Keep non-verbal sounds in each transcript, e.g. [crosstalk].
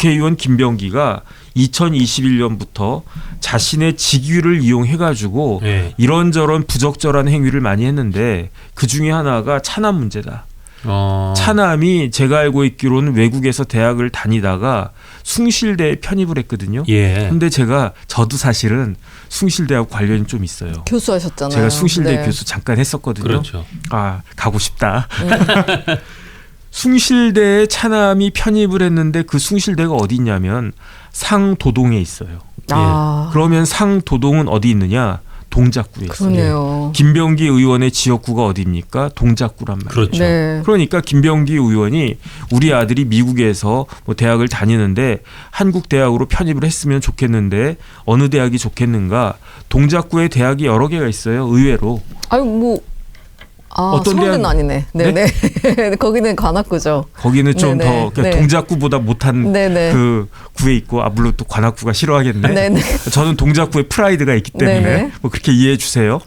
국회의원 김병기가 2021년부터 자신의 직위를 이용해 가지고 예. 이런저런 부적절한 행위를 많이 했는데 그 중에 하나가 차남 문제다. 어. 차남이 제가 알고 있기로는 외국에서 대학을 다니다가 숭실대에 편입을 했거든요. 예. 근데 제가 저도 사실은 숭실대하고 관련이 좀 있어요. 교수하셨잖아요. 제가 숭실대 네. 교수 잠깐 했었거든요. 그렇죠. 아 가고 싶다. 네. [laughs] 숭실대에 차남이 편입을 했는데 그 숭실대가 어디 있냐면 상도동에 있어요. 아, 그러면 상도동은 어디 있느냐? 동작구에 있어요. 그러네요. 김병기 의원의 지역구가 어디입니까? 동작구란 말이에요. 그렇죠. 네. 그러니까 김병기 의원이 우리 아들이 미국에서 뭐 대학을 다니는데 한국 대학으로 편입을 했으면 좋겠는데 어느 대학이 좋겠는가? 동작구에 대학이 여러 개가 있어요. 의외로. 아유 뭐 아, 어떤 서울대는 대학- 아니네. 네네. [laughs] 거기는 관악구죠. 거기는 좀 네네. 더 네. 동작구보다 못한 네네. 그 구에 있고 아 물론 또 관악구가 싫어하겠네. 네네. [laughs] 저는 동작구에 프라이드가 있기 때문에 네네. 뭐 그렇게 이해해 주세요.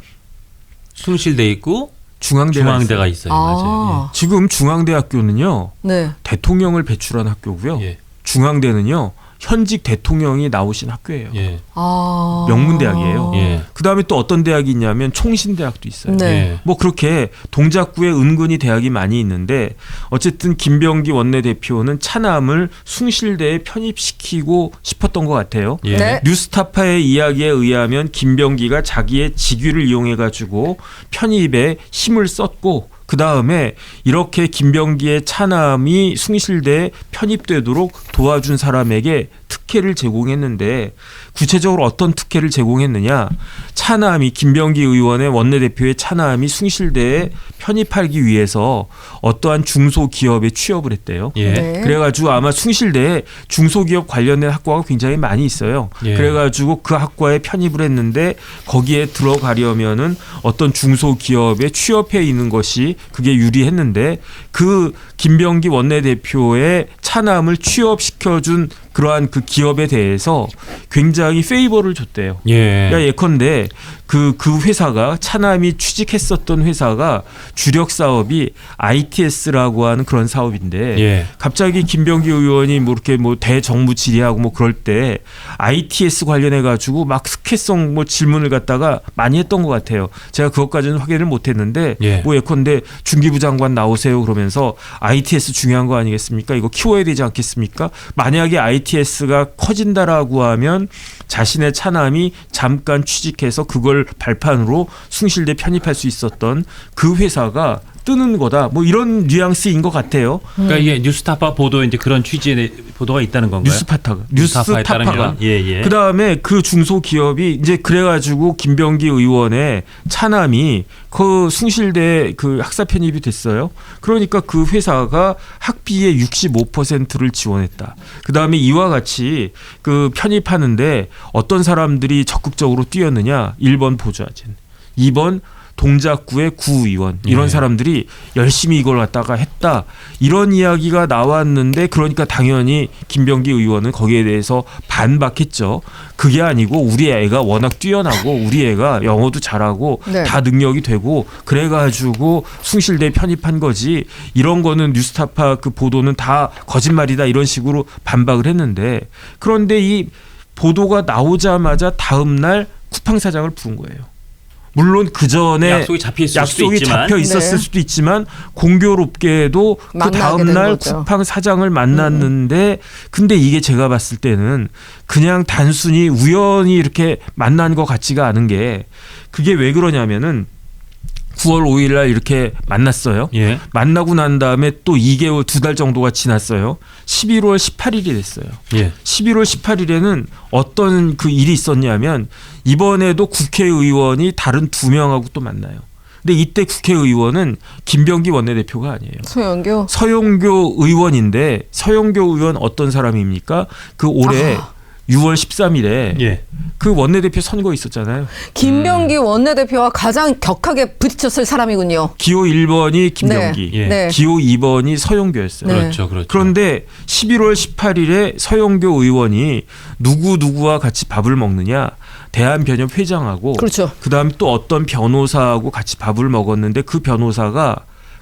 숭실대 있고 중앙대가 중앙대가 있어요. 있어요. 맞아요. 아, 지금 중앙대학교는요 네. 대통령을 배출한 학교고요. 예. 중앙대는요 현직 대통령이 나오신 학교예요. 예. 예. 아. 명문대학이에요. 예. 그 다음에 또 어떤 대학이 있냐면 총신대학도 있어요. 네. 예. 뭐 그렇게 동작구에 은근히 대학이 많이 있는데 어쨌든 김병기 원내대표는 차남을 숭실대에 편입시키고 싶었던 것 같아요. 예. 네. 뉴스타파의 이야기에 의하면 김병기가 자기의 직위를 이용해 가지고 편입에 힘을 썼고 그 다음에 이렇게 김병기의 차남이 숭실대에 편입되도록 도와준 사람에게 특혜를 제공했는데 구체적으로 어떤 특혜를 제공했느냐 차남이 김병기 의원의 원내대표의 차남이 숭실대에 편입하기 위해서 어떠한 중소기업에 취업을 했대요. 예. 네. 그래가지고 아마 숭실대에 중소기업 관련된 학과가 굉장히 많이 있어요. 예. 그래가지고 그 학과에 편입을 했는데 거기에 들어가려면은 어떤 중소기업에 취업해 있는 것이 그게 유리했는데 그 김병기 원내대표의 차남을 취업시켜준 그러한 그 기업에 대해서 굉장히 페이버를 줬대요. 예. 야 예컨대 그 그 회사가 차남이 취직했었던 회사가 주력 사업이 ITS라고 하는 그런 사업인데 예. 갑자기 김병기 의원이 뭐 이렇게 뭐 대정부 질의하고 뭐 그럴 때 ITS 관련해 가지고 막 스케성 뭐 질문을 갖다가 많이 했던 것 같아요. 제가 그것까지는 확인을 못 했는데 예. 뭐 예컨대 중기부 장관 나오세요 그러면서 ITS 중요한 거 아니겠습니까? 이거 키워야 되지 않겠습니까? 만약에 ITS가 커진다라고 하면 자신의 차남이 잠깐 취직해서 그걸 발판으로 숭실대 편입할 수 있었던 그 회사가 뜨는 거다. 뭐 이런 뉘앙스인 것 같아요. 그러니까 이게 뉴스타파 보도에 이제 그런 취지의 보도가 있다는 건가요? 뉴스파타가 뉴스타파에 뉴스타파가 예, 예. 그 다음에 그 중소기업이 이제 그래가지고 김병기 의원의 차남이 그 숭실대 그 학사 편입이 됐어요. 그러니까 그 회사가 학비의 65%를 지원했다. 그 다음에 이와 같이 그 편입하는데 어떤 사람들이 적극적으로 뛰었느냐? 1번 보좌진, 2번 동작구의 구의원 이런 예. 사람들이 열심히 이걸 갖다가 했다 이런 이야기가 나왔는데 그러니까 당연히 김병기 의원은 거기에 대해서 반박했죠. 그게 아니고 우리 애가 워낙 뛰어나고 우리 애가 영어도 잘하고 네. 다 능력이 되고 그래가지고 숭실대 편입한 거지 이런 거는 뉴스타파 그 보도는 다 거짓말이다 이런 식으로 반박을 했는데 그런데 이 보도가 나오자마자 다음 날 쿠팡 사장을 부른 거예요. 물론 그 전에 약속이 잡혀 있을 수도 약속이 있지만 잡혀 있었을 네. 수도 있지만 공교롭게도 그 다음 된날 거죠. 쿠팡 사장을 만났는데 근데 이게 제가 봤을 때는 그냥 단순히 우연히 이렇게 만난 것 같지가 않은 게 그게 왜 그러냐면은 9월 5일 날 이렇게 만났어요. 예. 만나고 난 다음에 또 2개월 두 달 정도가 지났어요. 11월 18일이 됐어요. 예. 11월 18일에는 어떤 그 일이 있었냐면 이번에도 국회의원이 다른 두 명하고 또 만나요. 근데 이때 국회의원은 김병기 원내대표가 아니에요. 소영교. 서영교 의원인데 서영교 의원 어떤 사람입니까? 그 올해 아. 6월 13일에 예. 그 원내대표 선거 있었잖아요. 김병기 음. 원내대표와 가장 격하게 부딪혔을 사람이군요. 기호 1번이 김병기, 예. 네. 기호 2번이 서영교였어요. 네. 그렇죠. 그렇죠. 그런데 11월 18일에 서영교 의원이 누구 누구와 같이 밥을 먹느냐 대한변협 회장하고 그렇죠. 그다음에 또 어떤 변호사하고 같이 밥을 먹었는데 그 변호사가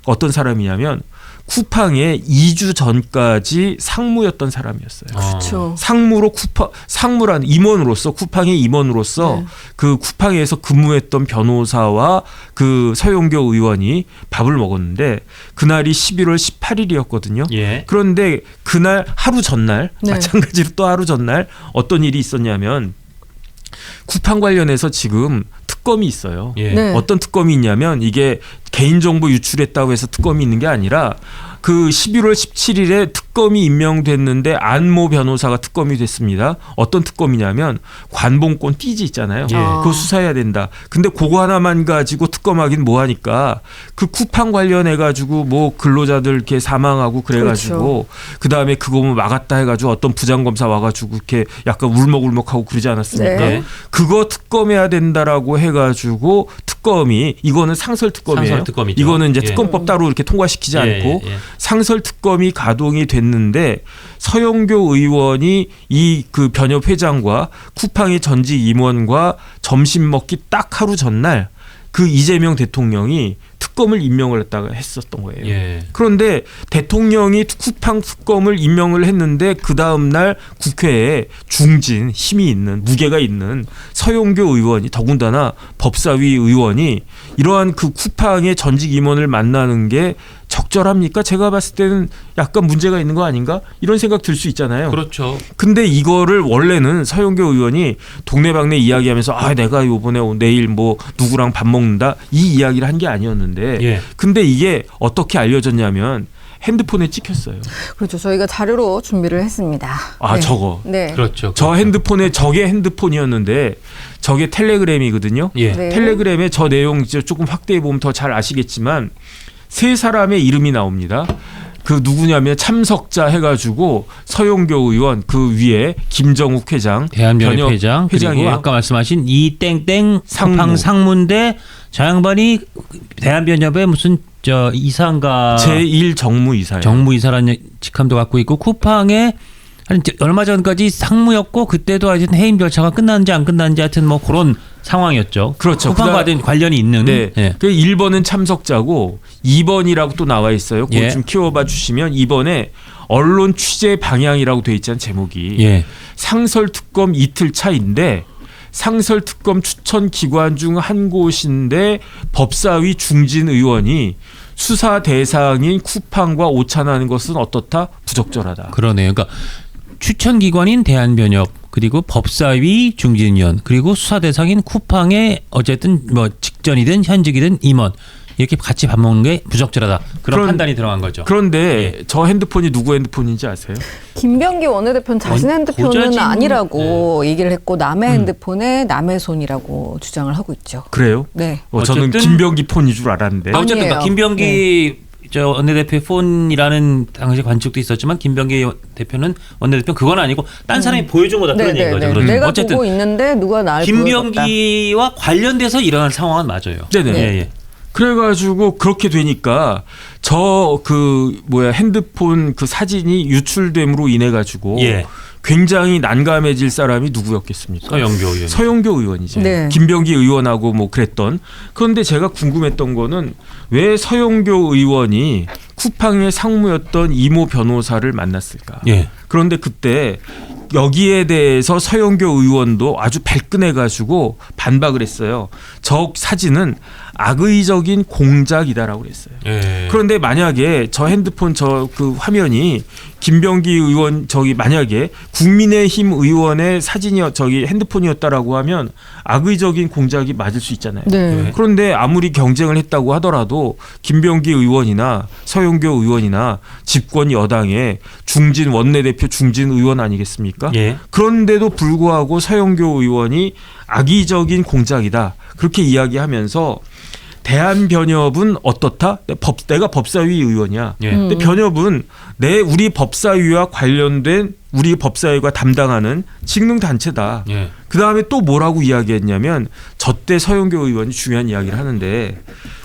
어떤 사람이냐면 쿠팡에 2주 전까지 상무였던 사람이었어요. 그렇죠. 상무로 쿠팡 상무라는 임원으로서 쿠팡의 임원으로서 네. 그 쿠팡에서 근무했던 변호사와 그 서용교 의원이 밥을 먹었는데 그날이 11월 18일이었거든요. 예. 그런데 그날 하루 전날 네. 마찬가지로 또 하루 전날 어떤 일이 있었냐면 쿠팡 관련해서 지금 특검이 있어요. 예. 네. 어떤 특검이 있냐면 이게 개인정보 유출했다고 해서 특검이 있는 게 아니라 그 11월 17일에 특검이 임명됐는데 안모 변호사가 특검이 됐습니다. 어떤 특검이냐면 관봉권 띠지 있잖아요. 예. 그거 수사해야 된다. 근데 그거 하나만 가지고 특검하긴 뭐하니까 그 쿠팡 관련해 가지고 뭐 근로자들 이렇게 사망하고 그래가지고 그 다음에 그거 뭐 막았다 해가지고 어떤 부장 검사 와가지고 이렇게 약간 울먹울먹하고 그러지 않았습니까? 네. 그거 특검해야 된다라고 해가지고 특 검이 이거는 상설 특검이에요. 상설 특검이죠. 이거는 이제 예. 특검법 따로 이렇게 통과시키지 예, 않고 예, 예. 상설 특검이 가동이 됐는데 서영교 의원이 이 그 변협 회장과 쿠팡의 전직 임원과 점심 먹기 딱 하루 전날 그 이재명 대통령이 특검을 임명을 했다가 했었던 거예요. 예. 그런데 대통령이 쿠팡 특검을 임명을 했는데 그 다음 날 국회에 중진 힘이 있는 무게가 있는 서용교 의원이 더군다나 법사위 의원이 이러한 그 쿠팡의 전직 임원을 만나는 게 적절합니까? 제가 봤을 때는 약간 문제가 있는 거 아닌가? 이런 생각 들 수 있잖아요. 그렇죠. 근데 이거를 원래는 서영교 의원이 동네방네 이야기하면서 아 내가 요번에 내일 뭐 누구랑 밥 먹는다 이 이야기를 한 게 아니었는데 예. 근데 이게 어떻게 알려졌냐면 핸드폰에 찍혔어요. 그렇죠. 저희가 자료로 준비를 했습니다. 아 네. 저거 네. 그렇죠. 저 핸드폰에 저게 핸드폰이었는데 저게 텔레그램이거든요. 예. 네. 텔레그램에 저 내용 이제 조금 확대해 보면 더 잘 아시겠지만 세 사람의 이름이 나옵니다. 그 누구냐면 참석자 해가지고 서용교 의원 그 위에 김정욱 회장, 대한변협 변협 회장 회장이에요. 아까 말씀하신 이땡땡 상무. 상무인데 저 양반이 대한변협의 무슨 저 이사인가 제1 정무이사예요. 정무이사라는 직함도 갖고 있고 쿠팡에 한 저- 얼마 전까지 상무였고 그때도 하여튼 해임 절차가 끝났는지 안 끝났는지 하여튼 뭐 그런 상황이었죠. 그렇죠. 쿠팡과 관련이 있는 네. 예. 그 1번은 참석자고 2번이라고 또 나와 있어요. 그거 예. 좀 키워봐 주시면 2번에 언론 취재 방향이라고 돼 있잖아요. 제목이. 예. 상설 특검 이틀 차인데 상설 특검 추천 기관 중 한 곳인데 법사위 중진 의원이 수사 대상인 쿠팡과 오찬하는 것은 어떻다? 부적절하다. 그러네요. 그러니까 추천 기관인 대한변협 그리고 법사위 중진위원 그리고 수사 대상인 쿠팡의 어쨌든 뭐 직전이든 현직이든 임원 이렇게 같이 밥 먹는 게 부적절하다. 그런 그런- 판단이 들어간 거죠. 그런데 저 핸드폰이 누구 핸드폰인지 아세요? 김병기 원내대표는 자신 원- 핸드폰은 고자진- 아니라고 얘기를 했고 남의 음. 핸드폰에 남의 손이라고 주장을 하고 있죠. 그래요? 네. 어, 저는 김병기 폰인 줄 알았는데. 아, 어쨌든 김병기 저 원내대표의 폰이라는 당시 관측도 있었지만 김병기 대표는 원내대표 는 그건 아니고 딴 사람이 보여준 거다 그런 얘기인 거죠. 그렇죠. 음. 내가 어쨌든 보고 있는데 누가 날 보여줬다. 김병기와 관련돼서 일어난 상황은 맞아요. 네네. 예, 예. 그래가지고 그렇게 되니까 저 그 뭐야 핸드폰 그 사진이 유출됨으로 인해 가지고 예. 굉장히 난감해질 사람이 누구였겠습니까? 서영교 의원. 서영교 의원이죠. 네. 김병기 의원하고 뭐 그랬던. 그런데 제가 궁금했던 거는 왜 서영교 의원이 쿠팡의 상무였던 이모 변호사를 만났을까? 예. 그런데 그때 여기에 대해서 서영교 의원도 아주 발끈해 가지고 반박을 했어요. 저 사진은 악의적인 공작이다라고 그랬어요. 예. 그런데 만약에 저 핸드폰 저 그 화면이 김병기 의원 저기 만약에 국민의힘 의원의 사진이 저기 핸드폰이었다라고 하면 악의적인 공작이 맞을 수 있잖아요. 네. 네. 그런데 아무리 경쟁을 했다고 하더라도 김병기 의원이나 서영교 의원이나 집권 여당의 중진 원내대표 중진 의원 아니겠습니까? 예. 그런데도 불구하고 서영교 의원이 악의적인 공작이다. 그렇게 이야기하면서 대한 변협은 어떻다? 내 법, 내가 법사위 의원이야. 예. 음. 근데 변협은 내 우리 법사위와 관련된 우리 법사위가 담당하는 직능 단체다. 예. 그 다음에 또 뭐라고 이야기했냐면 저때 서영교 의원이 중요한 이야기를 하는데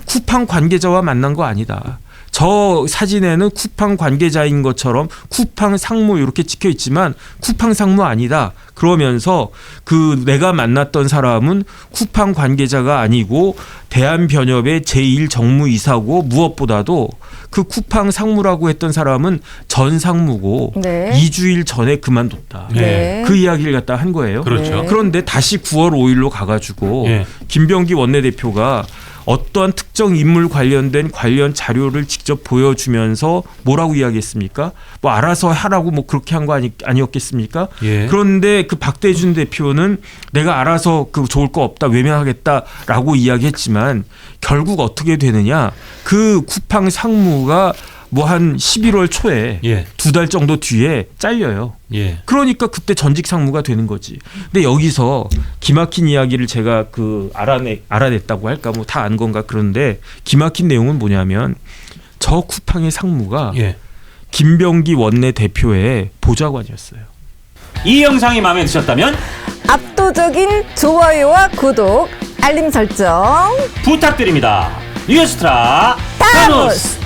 쿠팡 관계자와 만난 거 아니다. 저 사진에는 쿠팡 관계자인 것처럼 쿠팡 상무 이렇게 찍혀 있지만 쿠팡 상무 아니다. 그러면서 그 내가 만났던 사람은 쿠팡 관계자가 아니고 대한변협의 제1 정무이사고 무엇보다도 그 쿠팡 상무라고 했던 사람은 전 상무고 네. 2주일 전에 그만뒀다. 네. 그 이야기를 갖다 한 거예요. 그렇죠. 네. 그런데 다시 9월 5일로 가가지고 예. 김병기 원내대표가 어떠한 특정 인물 관련된 관련 자료를 직접 보여주면서 뭐라고 이야기했습니까? 뭐 알아서 하라고 뭐 그렇게 한 거 아니, 아니었겠습니까? 예. 그런데 그 박대준 대표는 내가 알아서 그 좋을 거 없다 외면하겠다라고 이야기했지만 결국 어떻게 되느냐 그 쿠팡 상무가 뭐 한 11월 초에 예. 두달 정도 뒤에 잘려요. 예. 그러니까 그때 전직 상무가 되는 거지. 근데 여기서 기막힌 이야기를 제가 그 알아내 알아냈다고 할까 뭐 다 안 건가 그런데 기막힌 내용은 뭐냐면 저 쿠팡의 상무가 예. 김병기 원내 대표의 보좌관이었어요. 이 영상이 마음에 드셨다면 압도적인 좋아요와 구독, 알림 설정. 부탁드립니다. 뉴스트라 타노스!